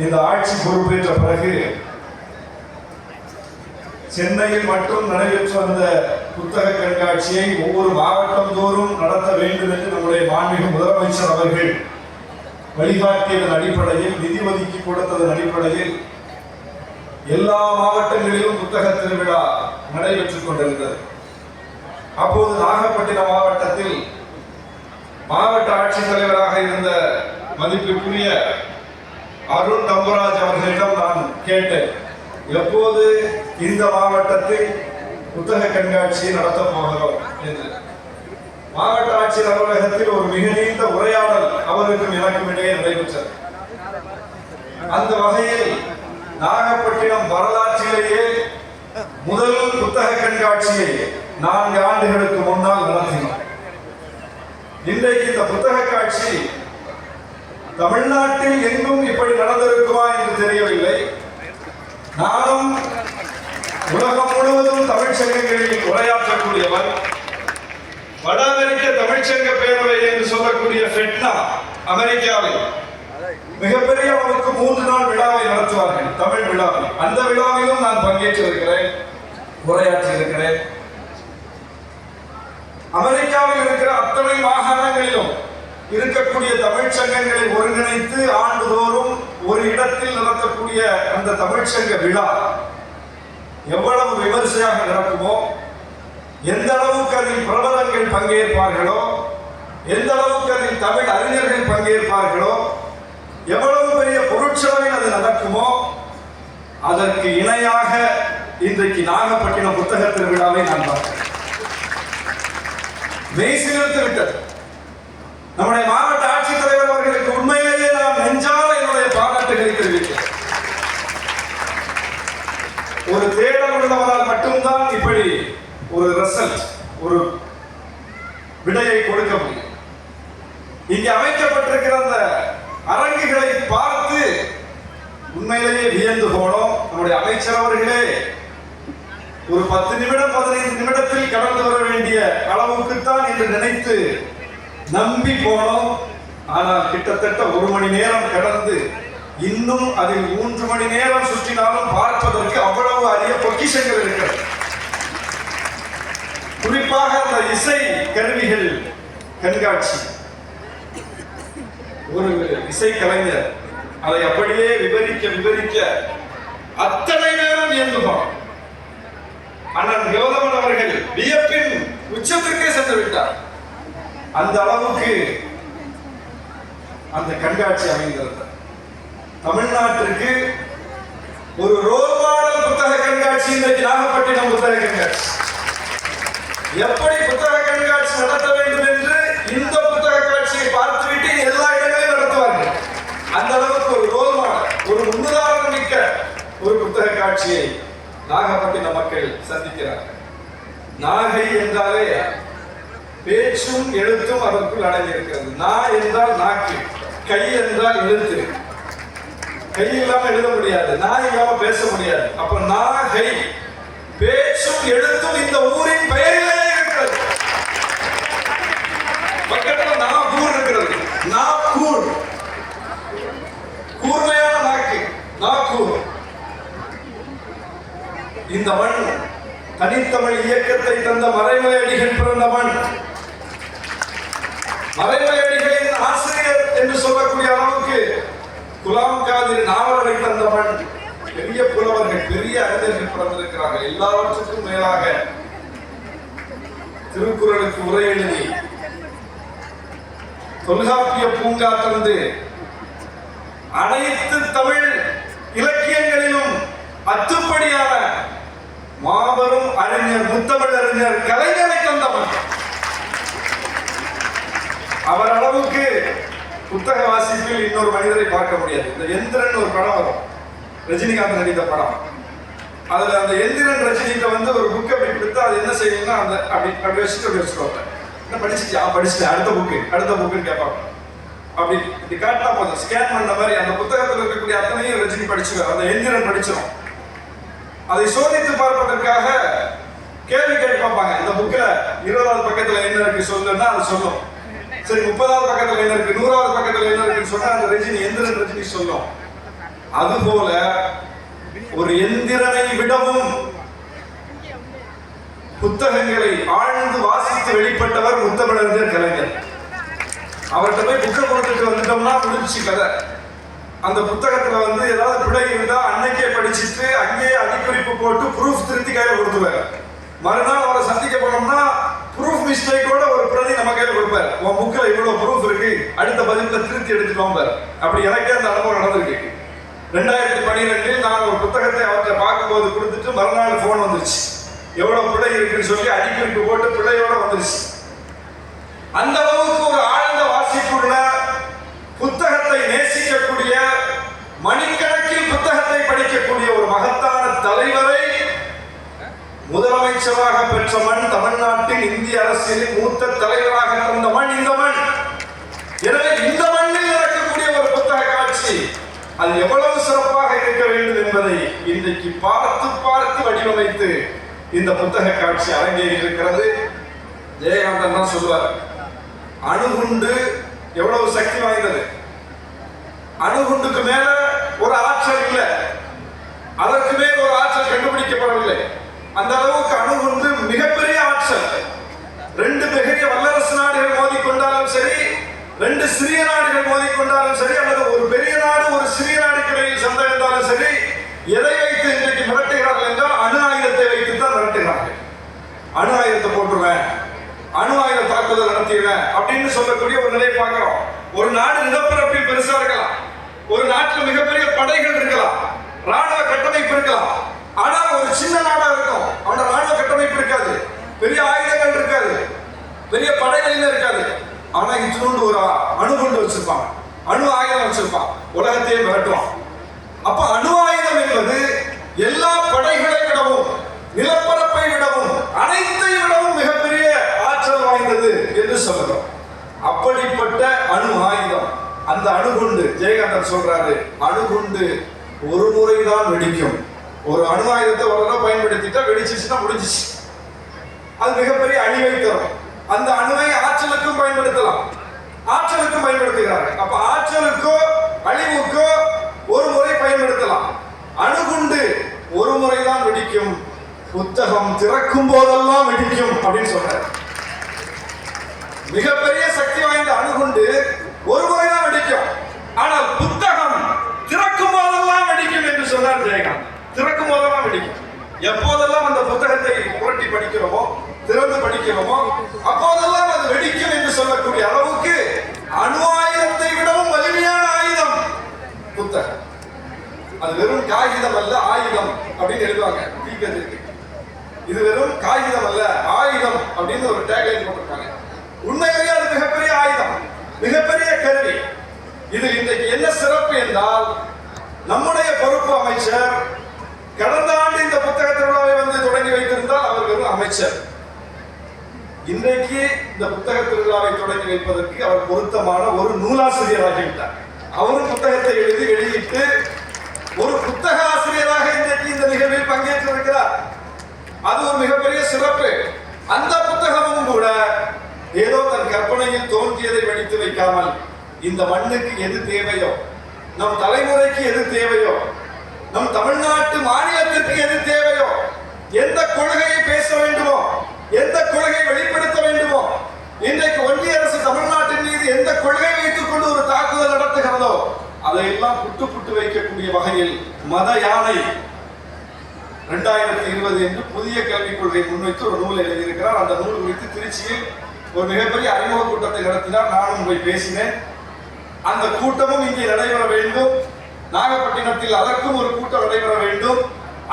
இந்த ஆட்சி பொறுப்பேற்ற பிறகு சென்னையில் மட்டும் நடைபெற்று வந்த புத்தக கண்காட்சியை ஒவ்வொரு மாவட்டம் தோறும் நடத்த வேண்டும் என்று நம்முடைய மாண்பு முதலமைச்சர் அவர்கள் வழிகாட்டியதன் அடிப்படையில் நிதி ஒதுக்கி கொடுத்ததன் அடிப்படையில் எல்லா மாவட்டங்களிலும் புத்தக திருவிழா நடைபெற்றுக் கொண்டிருந்தது. அப்போது நாகப்பட்டினம் மாவட்டத்தில் மாவட்ட ஆட்சித்தலைவராக இருந்த மதிப்பிற்குரிய அருண் தம்பராஜ் அவர்களிடம் நான் கேட்டேன். எப்போது இந்த மாவட்டத்தில் புத்தக கண்காட்சியை நடத்த போகிறோம் என்று. மாவட்ட ஆட்சியர் அலுவலகத்தில் ஒரு மிக நீண்ட உரையாடல் அவருக்கும் எனக்கும் இடையே நடைபெற்றது. அந்த வகையில் நாகப்பட்டினம் வரலாற்றிலேயே முதல் புத்தக கண்காட்சியை நான்கு ஆண்டுகளுக்கு முன்னால் நடத்தினோம். இன்றைக்கு இந்த புத்தக காட்சி தமிழ்நாட்டில் எங்கும் இப்படி நடந்திருக்குமா என்று தெரியவில்லை நானும் உலகம் தமிழ்ச்சங்கங்களில் உரையாற்றக்கூடியவர் வட அமெரிக்க தமிழ்ச்சங்க பேரவை என்று சொல்லக்கூடிய ஃபெட்னா அமெரிக்காவில் மிகப்பெரிய அளவுக்கு மூன்று நாள் விழாவை நடத்துவார்கள் தமிழ் விழாவை அந்த விழாவிலும் நான் பங்கேற்றிருக்கிறேன் உரையாற்றி இருக்கிறேன் அமெரிக்காவில் இருக்கிற அத்தனை மாகாணங்களிலும் இருக்கக்கூடிய தமிழ் சங்கங்களை ஒருங்கிணைத்து ஆண்டுதோறும் ஒரு இடத்தில் நடத்தக்கூடிய அந்த தமிழ்ச்சங்க விழா எவ்வளவு விமர்சையாக நடக்குமோ எந்த அளவுக்கு அதில் பிரபலங்கள் பங்கேற்பார்களோ எந்த அளவுக்கு அதில் தமிழ் அறிஞர்கள் பங்கேற்பார்களோ எவ்வளவு பெரிய பொருட்செலவில் அது நடக்குமோ அதற்கு இணையாக இன்றைக்கு நாகப்பட்டினம் புத்தக திருவிழாவை நான் பார்க்கிறேன். மெய் சீர்த்து விட்டது. நம்முடைய மாவட்ட ஆட்சித்தலைவர் அவர்களுக்கு உண்மையிலேயே நான் நெஞ்சால என்னுடைய பாராட்டுகளை தெரிவிக்கிறேன் ஒரு தேடல் உள்ளவரால் மட்டும்தான் இப்படி ஒரு ரிசல்ட் ஒரு விடையை கொடுக்க முடியும். இங்கே அமைக்கப்பட்டிருக்கிற அந்த அரங்குகளை பார்த்து உண்மையிலேயே வியந்து போனோம். நம்முடைய அமைச்சர் அவர்களே ஒரு பத்து நிமிடம் பதினைந்து நிமிடத்தில் கடந்து வர வேண்டிய அளவுக்குத்தான் என்று நினைத்து நம்பி போனோம். ஆனால் கிட்டத்தட்ட ஒரு மணி நேரம் கடந்து இன்னும் அதில் மூன்று மணி நேரம் சுற்றினாலும் பார்ப்பதற்கு அவ்வளவு அரிய பொக்கிஷங்கள் இருக்கிறது. குறிப்பாக அந்த இசை கருவிகள் கண்காட்சி. ஒரு இசை கலைஞர் அதை அப்படியே விவரிக்க விவரிக்க அத்தனை நேரம் இயங்குவான் அண்ணன் கௌதமன் அவர்கள் வியப்பின் உச்சத்திற்கே சென்று விட்டார். அந்த அளவுக்கு அந்த கண்காட்சி அமைந்திருந்தது. தமிழ்நாட்டிற்கு ஒரு ரோல் மாடல் புத்தக கண்காட்சி இன்றைக்கு நாகப்பட்டினம் புத்தக கண்காட்சி. எப்படி புத்தக கண்காட்சி நடத்த வேண்டும் என்று இந்த புத்தக காட்சியை பார்த்துவிட்டு எல்லா இடங்களிலும் நடத்துவார்கள். அந்த அளவுக்கு ஒரு ரோல் மாடல் ஒரு முன்னுதாரணம் மிக்க ஒரு புத்தக காட்சியை நாகப்பட்டினம் மக்கள் சந்திக்கிறார்கள். நாகை என்றாலே பேச்சும் எழுத்தும் அதற்குள் அடங்கியிருக்கிறது. நா என்றால் நாக்கு கை என்றால் எழுத்து. கை இல்லாம எழுத முடியாது நா இல்லாம பேச முடியாது. அப்ப நாகை பேச்சும் எழுத்தும் இந்த ஊரின் பெயரில் இருக்கிறது பக்கத்துல நாகூர் நாக்கூர் நாகூர் கூர்மையான நாக்கு நாகூர் இந்த மண் தனித்தமிழ் இயக்கத்தை தந்த மறைமலை அடிகள் பிறந்த மண். மறைமலை அடிகளின் ஆசிரியர் என்று சொல்லக்கூடிய அளவுக்கு குலாம் காதிர் நாவலரை தந்த மண். பெரிய புலவர்கள் பெரிய அறிஞர்கள் பிறந்திருக்கிறார்கள். எல்லாவற்றுக்கும் மேலாக திருக்குறளுக்கு உரை எழுதி தொல்காப்பிய பூங்கா திறந்து அனைத்து தமிழ் இலக்கியங்களிலும் அத்துப்படியான மாபெரும் அறிஞர் முத்தமிழ் அறிஞர் கலைஞரை தந்தவன் அவர் அளவுக்கு புத்தக வாசிப்பில் இன்னொரு மனிதரை பார்க்க முடியாது. இந்த எந்திரன் ஒரு படம் வரும். ரஜினிகாந்த் நடித்த படம். அதுல அந்த எந்திரன் ரஜினிகிட்ட வந்து ஒரு புக்கை அப்படி கொடுத்து அது என்ன செய்யணும்னா அந்த அப்படி அப்படி வச்சுட்டு அப்படி வச்சுக்கோங்க படிச்சுட்டு படிச்சுட்டேன். அடுத்த புக்கு அடுத்த புக்குன்னு கேட்பாங்க அப்படி இப்படி காட்டினா போதும். ஸ்கேன் பண்ண மாதிரி அந்த புத்தகத்தில் இருக்கக்கூடிய அத்தனையும் ரஜினி படிச்சுவார் அந்த எந்திரன் படிச்சிடும் அதை சோதித்து பார்ப்பதற்காக கேள்வி கேட்டு பார்ப்பாங்க. இந்த புக்கில் இருபதாவது பக்கத்தில் என்ன இருக்கு சொல்லுன்னா அது சொல்லும். சரி முப்பதாவது பக்கத்தில் என்ன இருக்கு? நூறாவது பக்கத்தில் என்ன இருக்குன்னு சொன்னா அந்த ரஜினி எந்திரன் ரஜினி சொல்லும். அதுபோல ஒரு எந்திரனை விடவும் புத்தகங்களை ஆழ்ந்து வாசித்து வெளிப்பட்டவர் முத்தமிழறிஞர் கலைஞர். அவர்கிட்ட போய் புக்கை கொடுத்துட்டு வந்துட்டோம்னா முடிஞ்சு கதை. அந்த புத்தகத்துல வந்து ஏதாவது பிழை இருந்தா அன்னைக்கே படிச்சுட்டு அங்கேயே அடிக்குறிப்பு போட்டு ப்ரூஃப் திருத்தி கையில கொடுத்துருவாரு. மறுநாள் அவரை சந்திக்க போனோம்னா ப்ரூஃப் மிஸ்டேக்கோட ஒரு பிரதி நம்ம கையில கொடுப்பாரு. உன் புக்கில் இவ்வளவு ப்ரூஃப் இருக்கு அடுத்த பதிவுல திருத்தி எடுத்துட்டோம் பாரு. அப்படி எனக்கே அந்த அனுபவம் நடந்திருக்கு. ரெண்டாயிரத்தி பன்னிரெண்டில் நான் ஒரு புத்தகத்தை அவர்கிட்ட பார்க்கும்போது கொடுத்துட்டு மறுநாள் ஃபோன் வந்துருச்சு. எவ்வளவு பிழை இருக்குன்னு சொல்லி அடிப்பிற்கு போட்டு பிள்ளையோட வந்துருச்சு. அந்த அளவுக்கு ஒரு ஆழ்ந்த வாசிப்புள்ள புத்தகத்தை நேசிக்கக்கூடிய மணிக்கணக்கில் புத்தகத்தை படிக்கக்கூடிய ஒரு மகத்தான தலைவரை முதலமைச்சராக பெற்ற மண் தமிழ்நாட்டின் இந்திய அரசியலின் மூத்த தலைவராக தந்த மண் இந்த மண். எனவே இந்த மண்ணில் நடக்கக்கூடிய ஒரு புத்தக காட்சி அது எவ்வளவு சிறப்பாக இருக்க வேண்டும் என்பதை இன்றைக்கு பார்த்து பார்த்து வடிவமைத்து இந்த புத்தக காட்சி அரங்கேறி இருக்கிறது. ஜெயகாந்தன் தான் சொல்வார் அணுகுண்டு எவ்வளவு சக்தி வாய்ந்தது? அணுகுண்டுக்கு மேல ஒரு ஆற்றல் இல்லை. அதற்கு மேல் ஒரு ஆற்றல் கண்டுபிடிக்கப்படவில்லை. அந்த அளவுக்கு அணுகுண்டு மிகப்பெரிய ஆற்றல். ரெண்டு மிகப்பெரிய வல்லரசு நாடுகள் மோதிக்கொண்டாலும் சரி ரெண்டு சிறிய நாடுகள் மோதிக்கொண்டாலும் சரி அல்லது ஒரு பெரிய நாடு ஒரு சிறிய நாடுக்கு இடையில் சண்டை இருந்தாலும் சரி எதை வைத்து இன்றைக்கு மிரட்ட என்றால் அணு ஆயுதத்தை வைத்து தான் மிரட்டுகிறார்கள் அணு ஆயுதத்தை போட்டுருவேன். அணு ஆயுத தாக்குதல் நடத்திடுவேன் அப்படின்னு சொல்லக்கூடிய ஒரு நிலையை பார்க்கிறோம். ஒரு நாடு நிலப்பரப்பில் பெருசா இருக்கலாம். ஒரு நாட்டில் மிகப்பெரிய படைகள் இருக்கலாம். ராணுவ கட்டமைப்பு இருக்கலாம். ஆனா ஒரு சின்ன நாடா இருக்கும். அவனோட ராணுவ கட்டமைப்பு இருக்காது. பெரிய ஆயுதங்கள் இருக்காது. பெரிய படைகள் இருக்காது. ஆனா இத்தினோண்டு ஒரு அணுகுண்டு வச்சிருப்பான் அணு ஆயுதம் வச்சிருப்பான். உலகத்தையே மிரட்டுவான். அப்ப அணு ஆயுதம் என்பது எல்லா படைகளை விடவும் நிலப்ப என்று அப்படிப்பட்ட அணு ஆயுதம். அந்த அணுகுண்டு ஜெயகாந்தன் சொல்றாரு அணுகுண்டு ஒரு முறைதான் வெடிக்கும். ஒரு அணு ஆயுதத்தை ஒரு பயன்படுத்திட்டா வெடிச்சிச்சுன்னா முடிஞ்சிச்சு. அது மிகப்பெரிய அழிவை தரும். அந்த அணுவை ஆற்றலுக்கும் பயன்படுத்தலாம். ஆற்றலுக்கும் பயன்படுத்துகிறார்கள் அப்ப ஆற்றலுக்கோ அழிவுக்கோ ஒரு முறை பயன்படுத்தலாம். அணுகுண்டு ஒரு முறைதான் வெடிக்கும். புத்தகம் திறக்கும் போதெல்லாம் வெடிக்கும் அப்படின்னு சொல்றாரு. மிகப்பெரிய சக்தி வாய்ந்த அணுகுண்டு ஒரு முறைதான் வெடிக்கும். ஆனால் புத்தகம் திறக்கும் போதெல்லாம் வெடிக்கும் என்று சொன்னார் ஜெயகாந்த். திறக்கும் போதெல்லாம் வெடிக்கும். எப்போதெல்லாம் அந்த புத்தகத்தை புரட்டி படிக்கிறோமோ திறந்து படிக்கிறோமோ அப்போதெல்லாம் அது வெடிக்கும் என்று சொல்லக்கூடிய அளவுக்கு அணு ஆயுதத்தை விடவும் வலிமையான ஆயுதம் புத்தகம். அது வெறும் காகிதம் அல்ல ஆயுதம் அப்படின்னு எழுதுவாங்க. தீக்கத்திற்கு இது வெறும் காகிதம் அல்ல ஆயுதம் அப்படின்னு ஒரு டேக்லைன் போட்டிருக்காங்க. உண்மையிலேயே அது மிகப்பெரிய ஆயுதம் மிகப்பெரிய கருவி. இது இன்றைக்கு என்ன சிறப்பு என்றால் நம்முடைய பொறுப்பு அமைச்சர் கடந்த ஆண்டு இந்த புத்தக திருவிழாவை வந்து தொடங்கி வைத்திருந்தால் அவர் வெறும் அமைச்சர். இன்றைக்கு இந்த புத்தக திருவிழாவை தொடங்கி வைப்பதற்கு அவர் பொருத்தமான ஒரு நூலாசிரியராகிவிட்டார் அவரும் புத்தகத்தை எழுதி வெளியிட்டு ஒரு புத்தக ஆசிரியராக இன்றைக்கு இந்த நிகழ்வில் பங்கேற்றிருக்கிறார். அது ஒரு மிகப்பெரிய சிறப்பு. அந்த புத்தக வைக்காமல் இந்த மண்ணுக்கு எது தேவையோ நம் தலைமுறைக்கு எது தேவையோ நம் தமிழ்நாட்டு மாநிலத்திற்கு எது தேவையோ எந்த கொள்கையை பேச வேண்டுமோ எந்த கொள்கையை வெளிப்படுத்த வேண்டுமோ இன்றைக்கு ஒன்றிய அரசு தமிழ்நாட்டின் மீது எந்த கொள்கை வைத்துக் கொண்டு ஒரு தாக்குதல் நடத்துகிறதோ அதையெல்லாம் புட்டு புட்டு வைக்கக்கூடிய வகையில் மத யானை இரண்டாயிரத்தி இருபது என்று புதிய கல்விக் கொள்கை முன்வைத்து ஒரு நூல் எழுதியிருக்கிறார். அந்த நூல் குறித்து திருச்சியில் ஒரு மிகப்பெரிய அறிமுக கூட்டத்தை நடத்தினார் நானும் போய் பேசினேன். அந்த கூட்டமும் இங்கே நடைபெற வேண்டும். நாகப்பட்டினத்தில் அதற்கும் ஒரு கூட்டம் நடைபெற வேண்டும்.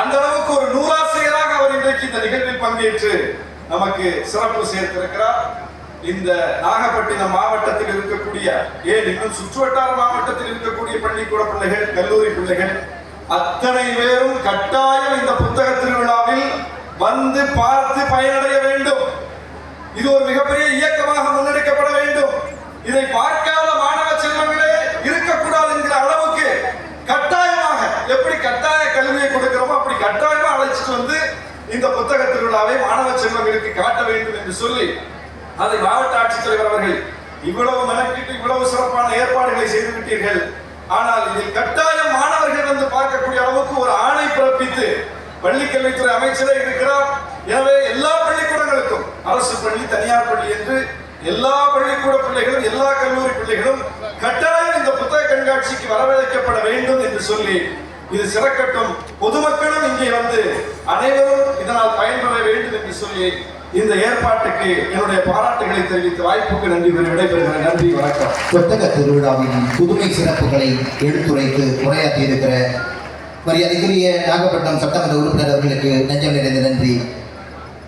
அந்த அளவுக்கு ஒரு நூலாசிரியராக அவர் இன்றைக்கு இந்த நிகழ்வில் பங்கேற்று நமக்கு சிறப்பு சேர்த்திருக்கிறார். இந்த நாகப்பட்டினம் மாவட்டத்தில் இருக்கக்கூடிய ஏன் இன்னும் சுற்றுவட்டார மாவட்டத்தில் இருக்கக்கூடிய பள்ளிக்கூட பிள்ளைகள் கல்லூரி பிள்ளைகள் அத்தனை பேரும் கட்டாயம் இந்த புத்தக திருவிழாவில் வந்து பார்த்து பயனடைய வேண்டும். இது ஒரு மிக இயக்கமாக முன்னெடுக்கப்பட வேண்டும் இதை பார்க்காத மாணவ செல்வங்களே இருக்கக்கூடாது என்கிற அளவுக்கு கட்டாயமாக எப்படி கட்டாய கல்வியை கொடுக்கிறோமோ அப்படி கட்டாயமா அழைச்சிட்டு வந்து இந்த புத்தக திருவிழாவை மாணவ செல்வங்களுக்கு காட்ட வேண்டும் என்று சொல்லி அதை மாவட்ட ஆட்சித்தலைவர் அவர்கள் இவ்வளவு மெனக்கிட்டு இவ்வளவு சிறப்பான ஏற்பாடுகளை செய்து விட்டீர்கள். ஆனால் இதில் கட்டாயம் மாணவர்கள் வந்து பார்க்கக்கூடிய அளவுக்கு ஒரு ஆணை பிறப்பித்து பள்ளிக்கல்வித்துறை அமைச்சரே இருக்கிறார். எனவே எல்லா பள்ளிக்கூடங்களுக்கும் அரசு பள்ளி தனியார் பள்ளி என்று எல்லா பள்ளிக்கூட பிள்ளைகளும் எல்லா கல்லூரி பிள்ளைகளும் கட்டாயம் இந்த புத்தக கண்காட்சிக்கு வரவழைக்கப்பட வேண்டும் என்று சொல்லி இது சிறக்கட்டும். பொதுமக்களும் இங்கே வந்து அனைவரும் இதனால் பயன்பெற வேண்டும் என்று சொல்லி இந்த ஏற்பாட்டுக்கு என்னுடைய பாராட்டுகளை தெரிவித்து வாய்ப்புக்கு நன்றி கூறி விடைபெறுகிறேன். நன்றி வணக்கம். புத்தக திருவிழாவின் புதுமை சிறப்புகளை எடுத்துரைத்து உரையாற்றியிருக்கிற மரியாதைக்குரிய நாகப்பட்டினம் சட்டமன்ற உறுப்பினர் அவர்களுக்கு நெஞ்சம் நிறைந்த நன்றி.